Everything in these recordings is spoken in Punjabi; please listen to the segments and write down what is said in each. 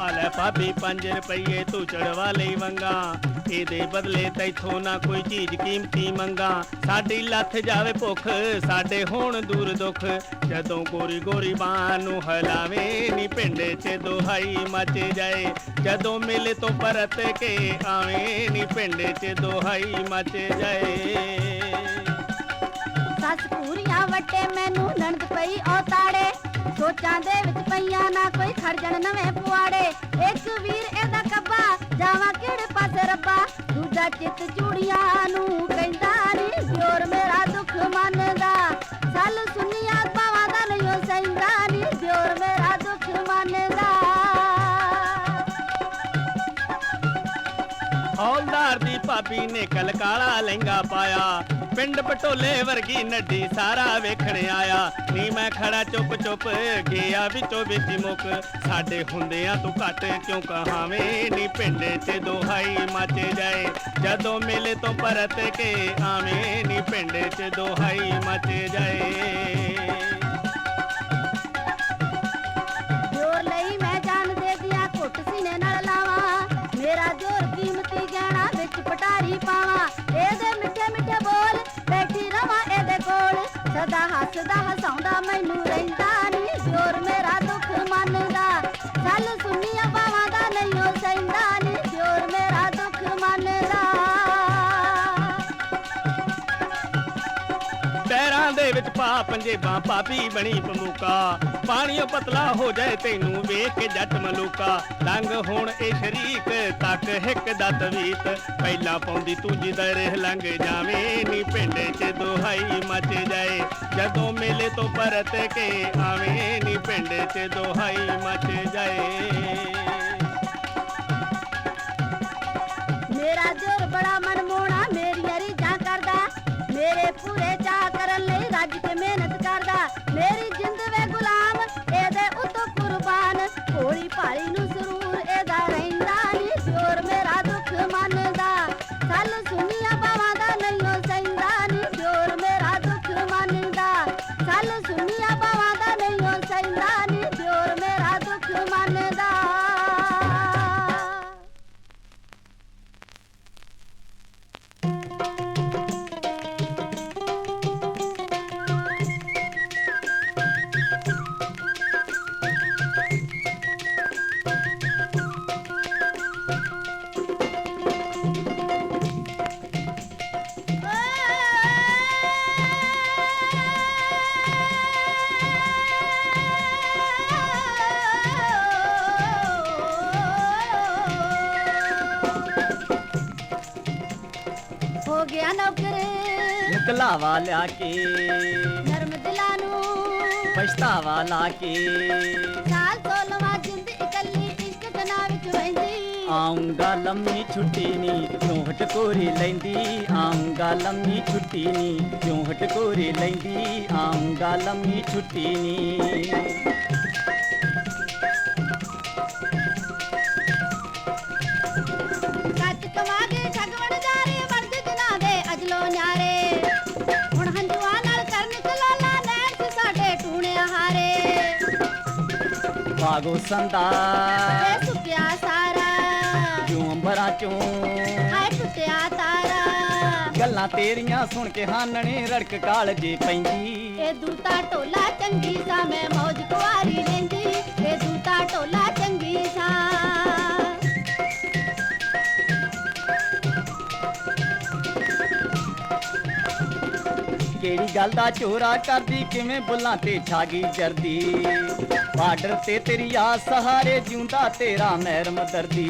ਆ ਲੈ ਭਾਬੀ 5 ਰੁਪਏ ਤੂੰ ਚੜਵਾ ਲਈ ਵੰਗਾ ਇਹਦੇ ਬਦਲੇ ਤੈਥੋਂ ਨਾ ਕੋਈ ਚੀਜ਼ ਕੀਮਤੀ ਮੰਗਾ। ਸਾਡੀ ਲੱਥ ਜਾਵੇ ਭੁੱਖ, ਸਾਡੇ ਹੋਣ ਦੂਰ ਦੁੱਖ। ਜਦੋਂ ਗੋਰੀ ਗੋਰੀ ਬਾਹ ਨੂੰ ਹਲਾਵੇ ਨੀ ਪਿੰਡੇ 'ਚ ਦੁਹਾਈ ਮਚ ਜਾਏ। ਜਦੋਂ ਮੇਲੇ ਤੋਂ ਪਰਤ ਕੇ ਆਵੇਂ ਨੀ ਪਿੰਡੇ 'ਚ ਦੁਹਾਈ ਮਚ ਜਾਏ। ਸੱਸ ਪੂਰੀਆਂ ਵੱਟੇ, ਮੈਨੂੰ ਨਣਦ ਪਈ ਤਾੜੇ ਸੋਚਾਂ ਦੇ ਵਿੱਚ ਪਈਆਂ ਨਾ ਕੋਈ ਖਰਜਣ ਨਵੇਂ ਪੁਆੜੇ। ਇੱਕ ਵੀਰ ਇਹਦਾ ਕੱਬਾ ਜਾਵਾਂ ਕਿਹੜੇ ਪਾਸੇ ਰੱਬਾ? ਦੂਜਾ ਚਿੱਤ ਚੂੜੀਆਂ ਨੂੰ ਕਹਿੰਦਾ ਨੀ ਦਿਓਰ ਮੇਰਾ ਦੁੱਖ ਮੰਨਦਾ। ਸੱਲ ਸੁਨੀਆਂ ਪਾਵਾਂ ਦਾ ਨਹੀਂ ਸੈਂਦਾ ਨੀ ਦਿਓਰ ਮੇਰਾ ਦੁੱਖ ਮੰਨਦਾ। ਹੌਲਦਾਰ ਦੀ ਭਾਬੀ ਨੇ ਕਲ ਕਾਲਾ ਲਹਿੰਗਾ ਪਾਇਆ। ਪਿੰਡ ਪਟੋਲੇ ਵਰਗੀ ਨੱਡੀ ਸਾਰਾ ਵੇਖਣ ਆਇਆ। ਨੀ ਮੈਂ ਖੜਾ ਚੁੱਪ ਚੁੱਪ ਗਿਆ ਵਿੱਚੋਂ ਵਿੱਚ ਮੁੱਕ। ਸਾਡੇ ਹੁੰਦਿਆਂ ਤੂੰ ਘੱਟ ਕਿਉਂ ਕਹਾਵੇਂ? ਨੀ ਪਿੰਡੇ 'ਚ ਦੋਹਾਈ ਮਚ ਜਾਏ। ਜਦੋਂ ਮੇਲੇ ਤੋਂ ਪਰਤ ਕੇ ਆਵੇਂ, ਨੀ ਪਿੰਡੇ 'ਚ ਦੋਹਾਈ ਮਚ ਜਾਏ। ਘੁੱਟ ਸੀਨੇ ਨਾਲ ਲਾਵਾਂ। ਮੇਰਾ ਜੋਰ ਕੀਮਤੀ ਗਹਿਣਾ ਵਿੱਚ ਪਟਾਰੀ ਪਾਵਾਂ। ਹੱਸਦਾ ਹਸਾਉਂਦਾ, ਮੈਨੂੰ ਰਹਿੰਦਾ ਨਹੀਂ ਜੋਰ ਮੇਰਾ ਦੁੱਖ ਮੰਨਦਾ। ਚੱਲ ਸੁਨੀਆਂ ਬਾਵਾਂ ਦਾ ਨਹੀਂ ਉਹ ਸਹਿੰਦਾ ਨਹੀਂ ਜੋਰ ਮੇਰਾ ਦੁੱਖ ਮੰਨਦਾ। ਪੈਰਾਂ ਦੇ ਵਿੱਚ ਪਾ ਪੰਜੇਬਾਂ, ਭਾਬੀ ਬਣੀ ਪਮੂਕਾ। ਪਾਣੀਓ ਪਤਲਾ ਹੋ ਜਾਏ ਤੈਨੂੰ ਵੇਖ ਕੇ ਜੱਟ ਮਲੂਕਾ। ਲੰਗ ਹੁਣ ਇਹ ਸ਼ਰੀਕ, ਤੱਕ ਹਿੱਕ ਦਾ ਤਵੀਤ ਪਹਿਲਾਂ ਪਾਉਂਦੀ ਤੂੰ ਜਿੱਧਰ ਲੰਘ ਜਾਵੇਂ, ਨੀ ਪਿੰਡੇ 'ਚ ਦੋਹਾਈ ਮਚ ਜਾਏ। ਜਦੋਂ ਮੇਲੇ ਤੋਂ ਪਰਤ ਕੇ ਆਵੇਂ, ਨੀ ਪਿੰਡੇ 'ਚ ਦੋਹਾਈ ਮਚ ਜਾਏ। ਮੇਰਾ ਜੋਰ ਬੜਾ ਮਨਮੋਣਾ ਗਿਆ ਨੌਕਰ। ਮੁਕਲਾਵਾ ਲਿਆ ਕੇ। ਨਰਮ ਦਿਲਾਂ ਨੂੰ। ਪਛਤਾਵਾ ਲਾ ਕੇ। ਸਾਲ ਤੋਲਵਾ ਜਿੰਦ ਇਕੱਲੀ ਇਸ਼ਕ ਤਨਾ ਵਿੱਚ ਵਹਿੰਦੀ ਆਉਂਗਾ ਲੰਮੀ ਛੁੱਟੀ ਨੀ ਕਿਉਂ ਹਟਕੋਰੀ ਲੈਂਦੀ? ਆਉਂਗਾ ਲੰਮੀ ਛੁੱਟੀ ਨੀ ਕਿਉਂ ਹਟਕੋਰੀ ਲੈਂਦੀ? ਆਉਂਗਾ ਲੰਮੀ ਛੁੱਟੀ ਨੀ ਬਾਗੋ ਸੰਦਾ ਵੇ ਸੁੱਕਿਆ ਸਾਰਾ ਜਿਉਂ ਅੰਬਰਾਂ ਚੋਂ ਹਾਏ ਟੁੱਟਿਆ ਤਾਰਾ ਗੱਲਾਂ ਤੇਰੀਆਂ ਸੁਣ ਕੇ ਹਾਨਣੇ ਰੜਕ ਕਾਲਜੇ ਪੈਂਦੀ ਇਹ ਦੂਤਾ ਢੋਲਾ ਚੰਗੀ ਸਾ ਮੈਂ ਮੌਜ ਕੁਆਰੀ ਲੈਂਦੀ ਇਹ ਦੂਤਾ ਢੋਲਾ ਚੰਗੀ ਸਾ ਕਿਹੜੀ ਗੱਲ ਦਾ ਚੋਰਾ ਕਰਦੀ ਕਿਵੇਂ ਬੁੱਲਾਂ ਤੇ ਛਾਗੀ ਜਰਦੀ ਬਾਰਡਰ ਤੇ ਤੇਰੀ ਆ ਸਹਾਰੇ ਜਿਉਂਦਾ ਤੇਰਾ ਮਹਿਰਮ ਦਰਦੀ।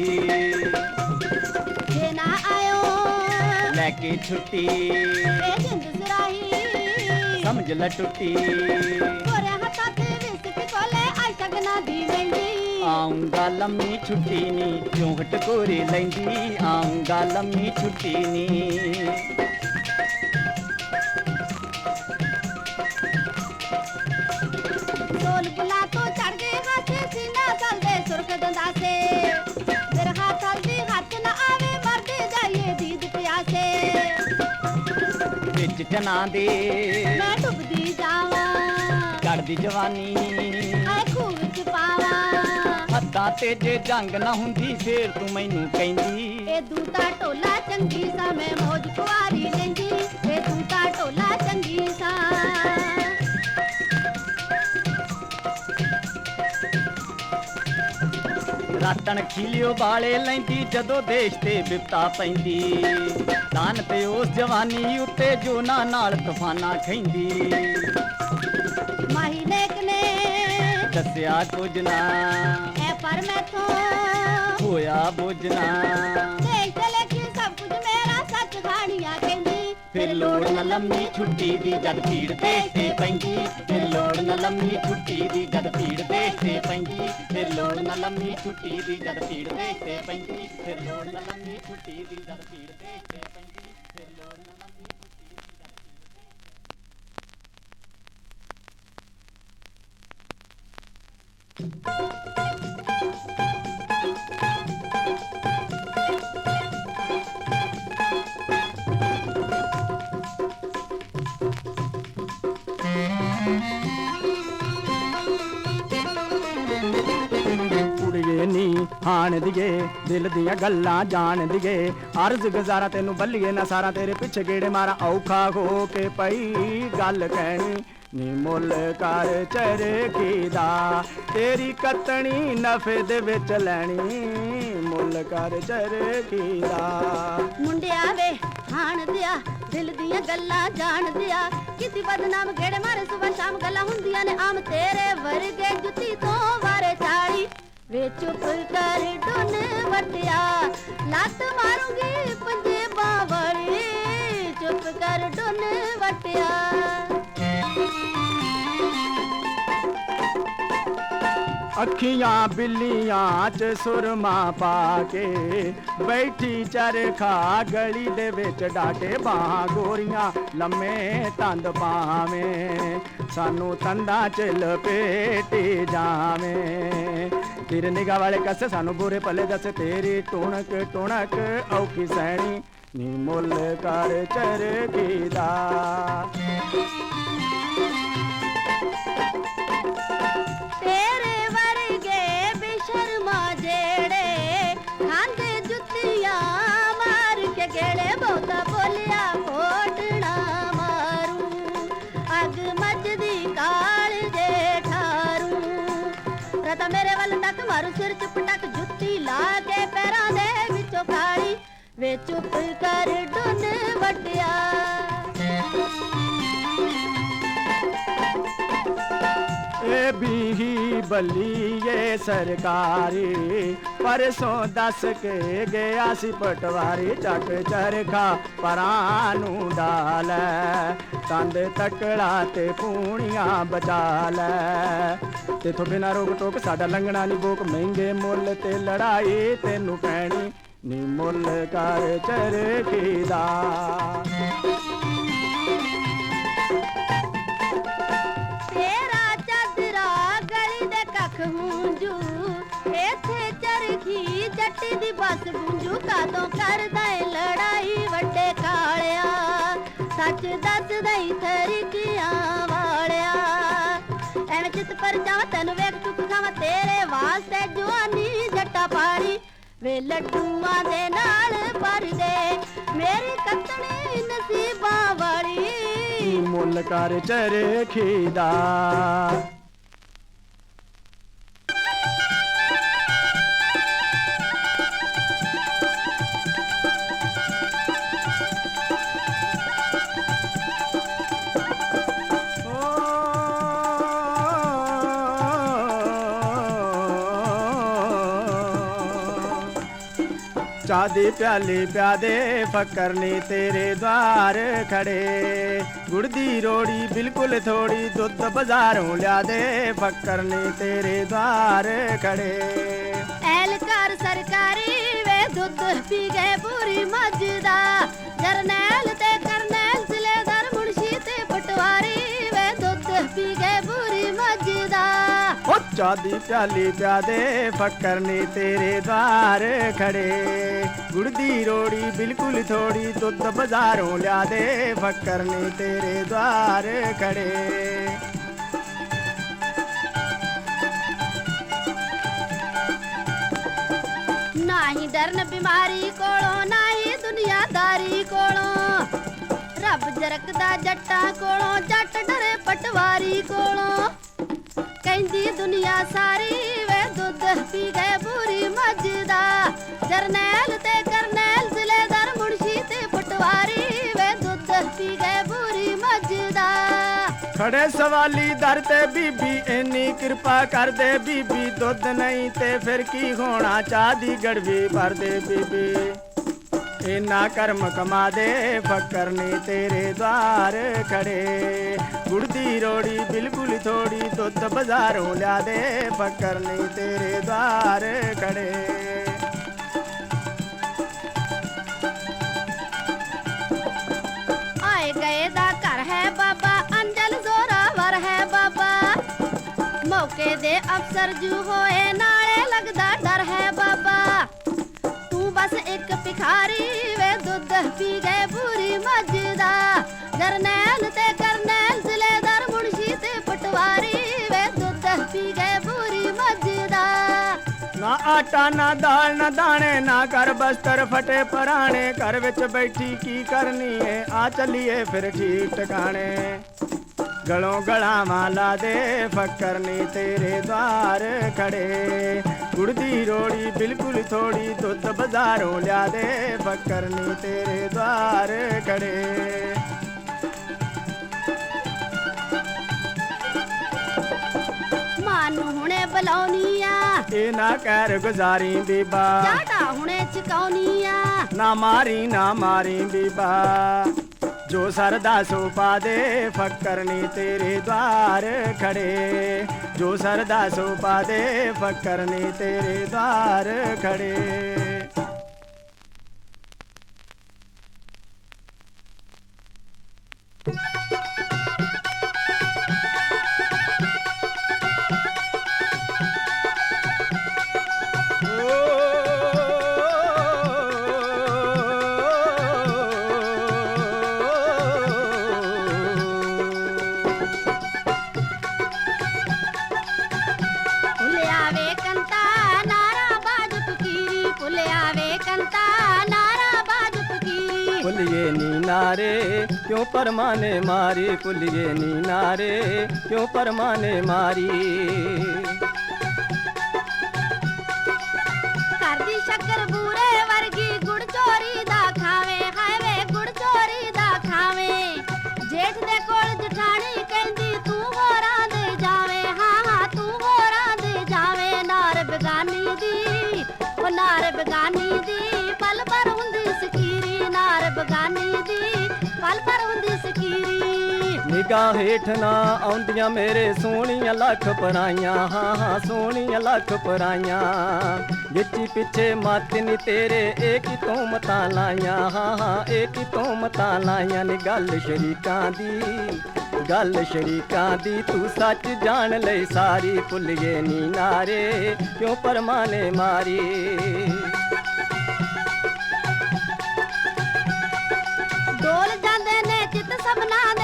ਜੇ ਨਾ ਆਇਓ। ਲੈ ਕੇ ਛੁੱਟੀ। ਇਹ ਜਿੰਦ ਸਰਾਹੀ ਸਮਝ ਲੈ ਟੁੱਟੀ। ਕੋਰੇ ਹੱਥਾਂ ਤੇ ਵਿਸਕ ਕੋਲੇ ਆਈ ਸਗਨਾ ਦੀ ਵੈਂਦੀ ਆਉਂਗਾ ਲੰਮੀ ਛੁੱਟੀ ਨੀ ਕਿਉਂ ਹਟਕੋਰੇ ਲੈਂਦੀ। ਆਉਂਗਾ ਲੰਮੀ ਛੁੱਟੀ ਨੀ। ਚਨਾ ਦੇ। ਮੈਂ ਡੁੱਬਦੀ ਜਾਵਾਂ। ਚੜਦੀ ਜਵਾਨੀ। ਐ ਖੂਹ ਵਿੱਚ ਪਾਵਾਂ। ਹੱਦਾਂ ਤੇ ਜੇ ਜੰਗ ਨਾ ਹੁੰਦੀ ਫੇਰ ਤੂੰ ਮੈਨੂੰ ਕਹਿੰਦੀ। ਇਹ ਦੂਤਾ ਢੋਲਾ ਚੰਗੀ ਸਾ ਮੈਂ ਮੌਜ ਕੁਆਰੀ ਰਾਤਣ ਖੀਲਿਓ ਬਾਲੇ ਲੈਂਦੀ ਜਦੋਂ ਦੇਸ਼ ਤੇ ਵਿਪਤਾ ਪੈਂਦੀ। ਦਾਨ ਤੇ ਉਸ ਜਵਾਨੀ ਉੱਤੇ ਜੋ ਨਾ ਨਾਲ ਤੂਫਾਨਾਂ ਖੈਂਦੀ। ਮਾਹੀ ਨੇਕ ਨੇ। ਦੱਸਿਆ ਕੁਝ ਨਾ। ਐ ਪਰ ਮੈਥੋਂ ਹੋਇਆ ਬੁਝਣਾ ਦੇਖ ਤੇ ਲੇਖੀ ਸਭ ਕੁਝ ਮੇਰਾ ਸੱਚ ਖਾਣੀਆਂ ਕਹਿੰਦੀ। ਫਿਰ ਲੋੜ ਨਾ ਲੰਮੀ ਛੁੱਟੀ ਦੀ ਜਦ ਭੀੜ ਦੇਸ਼ ਤੇ ਪੈਂਦੀ। ਲੋੜ ਨਾ ਲੰਮੀ ਛੁੱਟੀ ਦੀ ਜਦ ਭੀੜ ਦੇਸ਼ ਤੇ ਪੈਂਦੀ, ਫਿਰ ਲੋੜ ਨਾ ਲੰਮੀ ਛੁੱਟੀ ਦੀ ਜਦ ਭੀੜ ਦੇਸ਼ ਤੇ ਪੈਂਦੀ, ਫਿਰ ਲੋੜ ਨਾ ਲੰਮੀ ਛੁੱਟੀ ਦੀ ਜਦ ਭੀੜ ਦੇਸ਼ ਤੇ ਪੈਂਦੀ, ਫਿਰ ਲੋੜ ਨਾ ਲੰਮੀ ਛੁੱਟੀ ਦੀ ਜਦ ਕੁੜੀਏ ਨੀ ਦਿਲ ਦੀਆਂ ਗੱਲਾਂ ਜਾਣ ਅਰਜ਼ ਗੁਜ਼ਾਰਾ ਤੈਨੂੰ ਬੱਲੀਏ ਨਾ ਸਾਰਾ, ਤੇਰੇ ਪਿੱਛੇ ਗੇੜੇ ਮਾਰਾ ਔਖਾ ਹੋ ਕੇ ਪਈ ਗੱਲ ਕਹਿਣੀ। ਨੀ ਮੁੱਲ ਕਰ ਚਰਖੀ ਦਾ ਤੇਰੀ ਕਤਣੀ ਨਫੇ ਦੇ ਵਿੱਚ ਲੈਣੀ। ਮੁੱਲ ਕਰ ਚਰਖੀ ਦਾ ਮੁੰਡਿਆ ਵੇ, ਹਾਣ ਦਿਆ, ਦਿਲ ਦੀਆਂ ਗੱਲਾਂ ਜਾਣ ਦਿਆ। ਕਿਸੇ ਬਦਨਾਮ ਗੇੜੇ ਮਾਰੇ ਸੁਬਹ ਸ਼ਾਮ, ਗੱਲਾਂ ਹੁੰਦੀਆਂ ਨੇ ਆਮ। ਤੇਰੇ ਵਰਗੇ ਜੁੱਤੀ ਤੋਂ ਵਾਰੇ ਛਾੜੀ ਵੇ ਚੁੱਪ ਕਰ ਡੁੱਨ ਵਟਿਆ। ਲੱਤ ਮਾਰੂੰਗੀ ਪੰਜੇ ਬਾਵੜੀ ਚੁੱਪ ਕਰ ਡੁੱਨ ਵਟਿਆ। ਅੱਖੀਆਂ ਬਿੱਲੀਆਂ ਚ ਸੁਰਮਾ ਪਾ ਕੇ ਬੈਠੀ ਚਰਖਾ ਗਲੀ ਦੇ ਵਿੱਚ ਡਾਟੇ ਬਾਹਾਂ ਗੋਰੀਆਂ, ਲੰਮੇ ਤੰਦ ਪਾਵੇਂ। ਸਾਨੂੰ ਤੰਦਾਂ ਚ ਲਪੇਟੀ ਜਾਵੇਂ। ਤੇਰੇ ਨਿਗਾਹ ਵਾਲੇ ਕਸੇ ਸਾਨੂੰ ਬੁਰੇ ਭਲੇ ਦੱਸ, ਤੇਰੀ ਟੁਣਕ ਟੁਣਕ ਔਖੀ ਸੈਣੀ ਨੀ ਮੁੱਲ ਕਰ ਚਰਖੀ ਦਾ। ਸਿਰ ਚ ਪਟਕ ਜੁੱਤੀ ਲਾ ਕੇ ਪੈਰਾਂ ਦੇ ਵਿੱਚੋਂ ਖਾਲੀ, ਵੇ ਚੁੱਪ ਕਰ ਡੁੱਨ ਵਟਿਆ ਇਹ ਵੀ ਬੱਲੀਏ ਸਰਕਾਰੀ। ਪਰਸੋਂ ਦੱਸ ਕੇ ਗਿਆ ਸੀ ਪਟਵਾਰੀ ਚੱਕ ਚਰਖਾ, ਪਰਾਂ ਨੂੰ ਡਾਲੈ। ਤੰਦ ਤਕੜਾ ਤੇ ਪੂਣੀਆਂ ਬਚਾ ਲੈ। ਤੇਥੋਂ ਬਿਨਾ ਰੋਕ ਟੋਕ ਸਾਡਾ ਲੰਘਣਾ ਨਹੀਂ ਬੋਕ ਮਹਿੰਗੇ ਮੁੱਲ ਤੇ ਲੜਾਈ ਤੈਨੂੰ ਪੈਣੀ ਨੀ ਮੁੱਲ ਕਰ ਚਰਖੀ ਦਾ। ਜੱਟੀ ਦੀ ਬਸ ਗੁੰਜੂ ਕਾਦੋਂ ਕਰਦਾ ਏ ਲੜਾਈ ਵੱਡੇ ਕਾਲਿਆ। ਸੱਚ ਦੱਸਦਾ ਈ ਥਰੀਕੀਆਂ ਵਾਲਿਆ। ਐਵੇਂ ਚਿੱਤ ਪਰ ਜਾਵਾਂ, ਤੈਨੂੰ ਵੇਖ ਚੁੱਕ ਖਾਵਾਂ, ਤੇਰੇ ਵਾਸਤੇ ਜਵਾਨੀ ਜੱਟਾ ਪਾੜੀ ਵੇ ਲੱਡੂਆਂ ਦੇ ਨਾਲ ਭਰ ਦੇ ਮੇਰੀ ਕੱਤਣੀ ਨਸੀਬਾਂ ਵਾਲੀ। ਮੁੱਲ ਕਰ ਚਰਖੀ ਦਾ। ਚਾਦੀ ਪਿਆਲੀ ਪਿਆਦੇ ਫਕਰ ਨੇ ਤੇਰੇ ਦਵਾਰ ਖੜੇ। ਗੁੜ ਦੀ ਰੋੜੀ ਬਿਲਕੁਲ ਥੋੜੀ ਦੁੱਧ ਬਾਜ਼ਾਰੋਂ ਲਿਆ ਦੇ, ਫਕਰ ਨੇ ਤੇਰੇ ਦਵਾਰ ਖੜੇ। ਐਲਕਾਰ ਸਰਕਾਰੀ ਵੇ ਦੁੱਧ ਪੀ ਗਏ ਪੂਰੀ ਮੱਝ ਦਾ, ਜਰਨੈਲ ਚਾਦੀ ਪਿਆਲੀ ਪਿਆਦੇ ਫੱਕਰ ਨੇ ਤੇਰੇ ਦਵਾਰ ਖੜੇ। ਗੁੜ ਦੀ ਰੋੜੀ ਬਿਲਕੁਲ ਥੋੜੀ ਦੁੱਧ ਬਾਜ਼ਾਰੋਂ ਲਿਆ ਦੇ, ਫੱਕਰ ਨੇ ਤੇਰੇ ਦਵਾਰ ਖੜੇ। ਨਹੀਂ ਡਰਨ ਬਿਮਾਰੀ ਕੋਲੋਂ, ਨਹੀਂ ਦੁਨੀਆਦਾਰੀ ਕੋਲੋਂ। ਰੱਬ ਜਰਕਦਾ ਜੱਟਾਂ ਕੋਲੋਂ, ਜੱਟ ਡਰੇ ਪਟਵਾਰੀ ਕੋਲੋਂ। ਕਹਿੰਦੀ ਦੁਨੀਆ ਸਾਰੀ ਵੇ ਦੁੱਧ ਪੀ ਗਏ ਬੁਰੀ ਮੱਝਦਾ ਜਰਨੈਲ ਤੇ ਕਰਨੈਲ ਜ਼ਿਲ੍ਹੇਦਾਰ ਮੁਨਸ਼ੀ ਤੇ ਪਟਵਾਰੀ ਵੇ ਦੁੱਧ ਪੀ ਗਏ ਬੁਰੀ ਮੱਝਦਾ ਖੜੇ ਸਵਾਲੀ ਦਰ ਤੇ ਬੀਬੀ, ਇੰਨੀ ਕਿਰਪਾ ਕਰਦੇ ਬੀਬੀ। ਦੁੱਧ ਨਹੀਂ ਤੇ ਫਿਰ ਕੀ ਹੋਣਾ, ਚਾਹ ਦੀ ਗੜਵੀ ਭਰ ਦੇ ਬੀਬੀ। ਇਨਾ ਕਰਮ ਕਮਾ ਦੇ, ਫੱਕਰ ਨੇ ਤੇਰੇ ਦਵਾਰ ਖੜੇ। ਗੁੜ ਰੋੜੀ ਬਿਲਕੁਲ ਥੋੜੀ ਦੁੱਧ ਬਾਜ਼ਾਰੋਂ ਲਿਆ ਦੇ, ਫੱਕਰ ਨੇ ਤੇਰੇ ਦਵਾਰ ਖੜੇ। ਆਏ ਗਏ ਦਾ ਘਰ ਹੈ ਬਾਬਾ, ਅੰਜਲ ਜ਼ੋਰਾਵਰ ਹੈ ਬਾਬਾ। ਮੌਕੇ ਦੇ ਅਫਸਰ ਜੂ ਹੋਏ ਨਾਲੇ ਵੇ ਗਏ ਬੁਰੀ ਮੱਝਦਾ ਜਰਨੈਲ ਤੇ ਕਰਨੈਲ, ਜ਼ਿਲ੍ਹੇਦਾਰ ਮੁਨਸ਼ੀ ਤੇ ਪਟਵਾਰੀ ਵੇ ਦੁੱਧ ਪੀ ਗਏ ਪੂਰੀ ਮੱਝਦਾ ਨਾ ਆਟਾ, ਨਾ ਦਾਲ, ਨਾ ਦਾਣੇ, ਨਾ ਕਰ ਬਸਤਰ ਫਟੇ ਪਰਾਣੇ। ਘਰ ਵਿੱਚ ਬੈਠੀ ਕੀ ਕਰਨੀ ਏ? ਆ ਚੱਲੀਏ ਫਿਰ ਠੀਕ ਟਿਕਾਣੇ ਗਲੋਂ ਗਲਾਵਾਂ ਲਾ ਦੇ ਫੱਕਰ ਨੇ ਤੇਰੇ ਦਵਾਰ ਖੜੇ। ਗੁੜ ਦੀ ਰੋੜੀ ਬਿਲਕੁਲ ਥੋੜੀ ਦੁੱਧ ਬਾਜ਼ਾਰੋਂ ਲਿਆ ਦੇ ਫੱਕਰ ਨੇ ਤੇਰੇ ਦਵਾਰ ਖੜੇ। ਨੂੰ ਹੁਣੇ ਬੁਲਾਉਣੀ ਆ। ਇਹ ਨਾ ਕਹਿਰ ਗੁਜ਼ਾਰੀ ਬੀਬਾ। ਚਾਟਾ ਹੁਣੇ ਚਕਾਉਣੀ ਆ। ਨਾ ਮਾਰੀ ਨਾ ਮਾਰੀ ਬੀਬਾ। ਜੋ ਸਰਦਾ ਸੋ ਪਾ ਦੇ ਫੱਕਰ ਨੀ ਤੇਰੇ ਦਵਾਰ ਖੜੇ। ਜੋ ਸਰਦਾ ਸੋ ਪਾ ਦੇ ਫੱਕਰ ਨੀ ਤੇਰੇ ਦਵਾਰ ਖੜੇ। ਫਕੀਰੀ ਪੁੱਲੀਏ ਨੀ ਨਾਰੇ ਕਿਉਂ ਪਰਮਾਨੇ ਮਾਰੀ ਪੁੱਲੀਏ ਨੀ ਨਾਰੇ ਕਿਉਂ ਪਰਮਾ ਨੇ ਮਾਰੀ? ਘਰ ਸ਼ੱਕਰ ਬੂਰੇ ਵਰਗੀ, ਗੁੜ ਚੋਰੀ ਬਗਾਨੀ ਦੀ ਪਲ ਪਰ ਹੁੰਦੀ ਸਕੀਰੀ ਨਿਗਾਹ ਹੇਠ ਨਾ ਆਉਂਦੀਆਂ ਮੇਰੇ ਸੋਹਣੀਆਂ ਲੱਖ ਪਰਾਈਆਂ। ਹਾਂ ਹਾਂ, ਸੋਹਣੀਆਂ ਲੱਖ ਪਰਾਈਆਂ। ਵਿੱਚ ਪਿੱਛੇ ਮੱਤ ਨੀ ਤੇਰੇ, ਇਹ ਕੀ ਤੋਮਤਾਂ ਲਾਈਆਂ? ਹਾਂ ਹਾਂ, ਇਹ ਕੀ ਤੋਮਤਾਂ ਲਾਈਆਂ ਨੇ ਗੱਲ ਸ਼ਰੀਕਾਂ ਦੀ। ਗੱਲ ਸ਼ਰੀਕਾਂ ਦੀ ਤੂੰ ਸੱਚ ਜਾਣ ਲਈ ਸਾਰੀ ਭੁੱਲੀਏ ਨੀ ਨਾਰੇ। ਕਿਉਂ ਪਰਮਾਨੇ ਮਾਰੀ? ਨੇ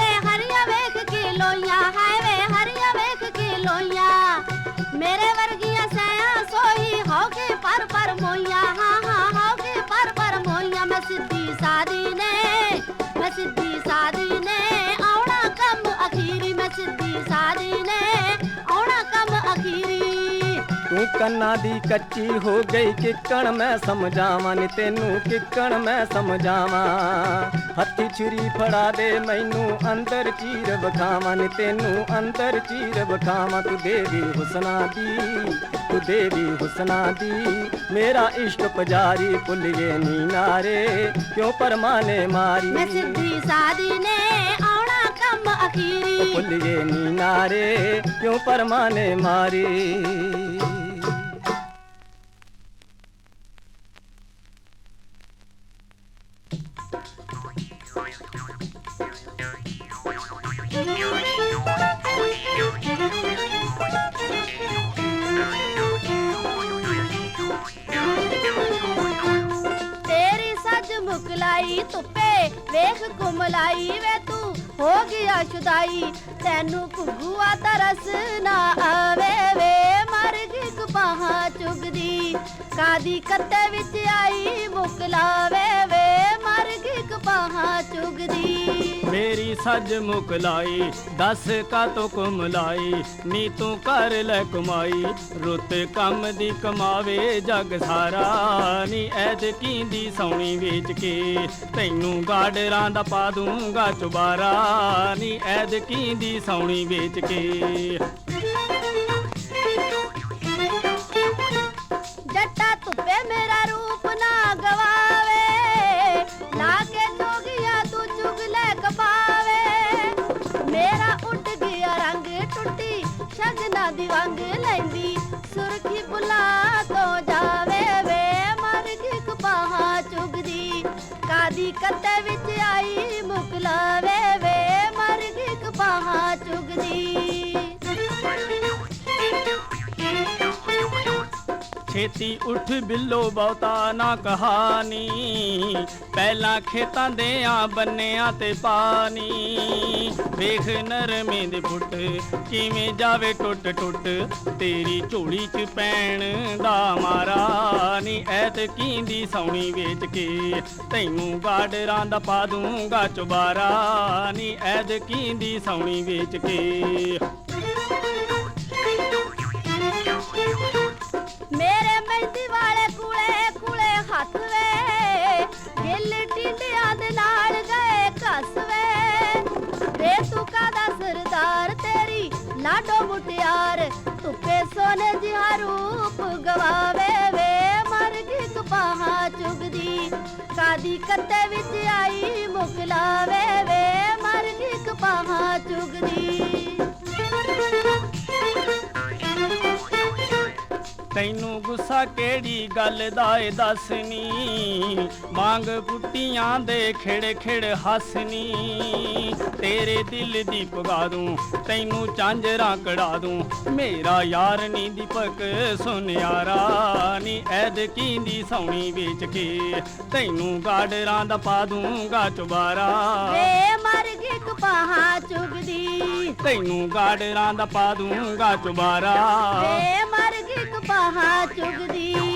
ਤੂੰ ਕੰਨਾਂ ਦੀ ਕੱਚੀ ਹੋ ਗਈ ਕਿੱਕਣ ਮੈਂ ਸਮਝਾਵਾਂ ਨੀ ਤੈਨੂੰ ਕਿੱਕਣ ਮੈਂ ਸਮਝਾਵਾਂ। ਹੱਥੀ ਛੁਰੀ ਫੜਾ ਦੇ ਮੈਨੂੰ ਅੰਦਰ ਚੀਰ ਵਿਖਾਵਾਂ ਨੀ ਤੈਨੂੰ ਅੰਦਰ ਚੀਰ ਵਿਖਾਵਾਂ। ਤੂੰ ਦੇਵੀ ਹੁਸਨਾ ਦੀ ਤੂੰ ਦੇਵੀ ਹੁਸਨਾ ਦੀ ਮੇਰਾ ਇਸ਼ਕ ਪੁਜਾਰੀ ਭੁੱਲੀਏ ਨੀ ਨਾਰੇ ਕਿਉਂ ਪਰਮਾਨੇ ਮਾਰੀ? ਮੈਂ ਸਿੱਧੀ ਸਾਦੀ ਨੇ ਆਉਣਾ ਕੰਮ ਅਖੀਰੀ। ਭੁੱਲੀਏ ਨੀ ਨਾਰੇ ਕਿਉਂ ਪਰਮਾਨੇ ਮਾਰੀ? ਵੇਖ ਕੁਮਲਾਈ ਵੇ ਤੂੰ ਹੋ ਗਿਆ ਸ਼ੁਦਾਈ ਤੈਨੂੰ ਘੁੱਗੂਆ ਤਰਸ ਨਾ ਆਵੇ ਵੇ ਮਰ ਗਈ ਕਪਾਹਾਂ ਚੁਗਦੀ। ਕਾਦੀ ਕੱਤੇ ਵਿੱਚ ਆਈ ਮੁਕਲਾਵੇ ਵੇ ਮਰ ਗਈ ਕਪਾਹਾਂ ਚੁਗਦੀ। ਮੇਰੀ ਸੱਜ ਮੁਕਲਾਈ ਦੱਸ ਕਾ ਤੋ ਕੁਮਲਾਈ ਨੀ ਤੂੰ ਕਰ ਲੈ ਕਮਾਈ ਰੁੱਤ ਕੰਮ ਦੀ ਕਮਾਵੇ ਜਗ ਸਾਰਾ, ਨੀ ਐਦ ਕੀਂਦੀ ਸੌਣੀ ਵੇਚ ਕੇ, ਤੈਨੂੰ ਗਾਡਰਾਂ ਦਾ ਪਾ ਦੂੰਗਾ ਚੁਬਾਰਾ, ਨੀ ਐਦ ਕੀਂਦੀ ਸੌਣੀ ਵੇਚ ਕੇ। ਕਾਦੀ ਛੇਤੀ ਉੱਠ ਬਿੱਲੋ ਬਹੁਤਾ ਨਾ ਕਹਾਣੀ। ਪਹਿਲਾਂ ਖੇਤਾਂ ਦੇ ਆ ਬੰਨਿਆਂ ਤੇ ਪਾਣੀ। ਵੇਖ ਨਰਮੇ ਦੇ ਫੁੱਟ, ਕਿਵੇਂ ਜਾਵੇ ਟੁੱਟ ਟੁੱਟ। ਤੇਰੀ ਝੋਲੀ 'ਚ ਪੈਣ ਦਾ ਮਾਰਾ ਨੀ। ਐਤ ਕੀਂਦੀ ਸੌਣੀ ਵੇਚ ਕੇ ਤੈਨੂੰ ਗਾਡਰਾਂ ਦਾ ਪਾ ਦੂੰਗਾ ਚੁਬਾਰਾ ਨੀ। ਐਦ ਕੀਂਦੀ ਸੌਣੀ ਵੇਚ ਕੇ ਗਈ ਤੈਨੂੰ ਗੁੱਸਾ ਕਿਹੜੀ ਗੱਲ ਦਾ ਏ ਦੱਸਨੀ? ਮੰਗ ਪੁੱਟੀਆਂ ਦੇ ਖਿੜ ਖਿੜ ਹੱਸਨੀ। ਤੇਰੇ ਦਿਲ ਦੀ ਪਗਾ ਤੈਨੂੰ ਚਾਂਜਰਾਂ ਕੜਾ ਦੂੰ ਮੇਰਾ ਯਾਰ ਨੀ ਦੀਪਕ, ਸੁਨਿਆਰਾ ਨੀ ਐਦ ਕੀਂਦੀ ਸੌਣੀ ਵੇਚ ਕੇ। ਤੈਨੂੰ ਗਾਡਰਾਂ ਦਾ ਪਾ ਦੂੰਗਾ ਚੁਬਾਰਾ। ਵੇ ਮਰ ਗਈ ਕਪਾਹਾਂ ਚੁਗਦੀ। ਤੈਨੂੰ ਗਾਡਰਾਂ ਦਾ ਪਾ ਦੂੰਗਾ ਚੁਬਾਰਾ। ਵੇ ਮਰ ਗਈ ਕਪਾਹਾਂ ਚੁਗਦੀ।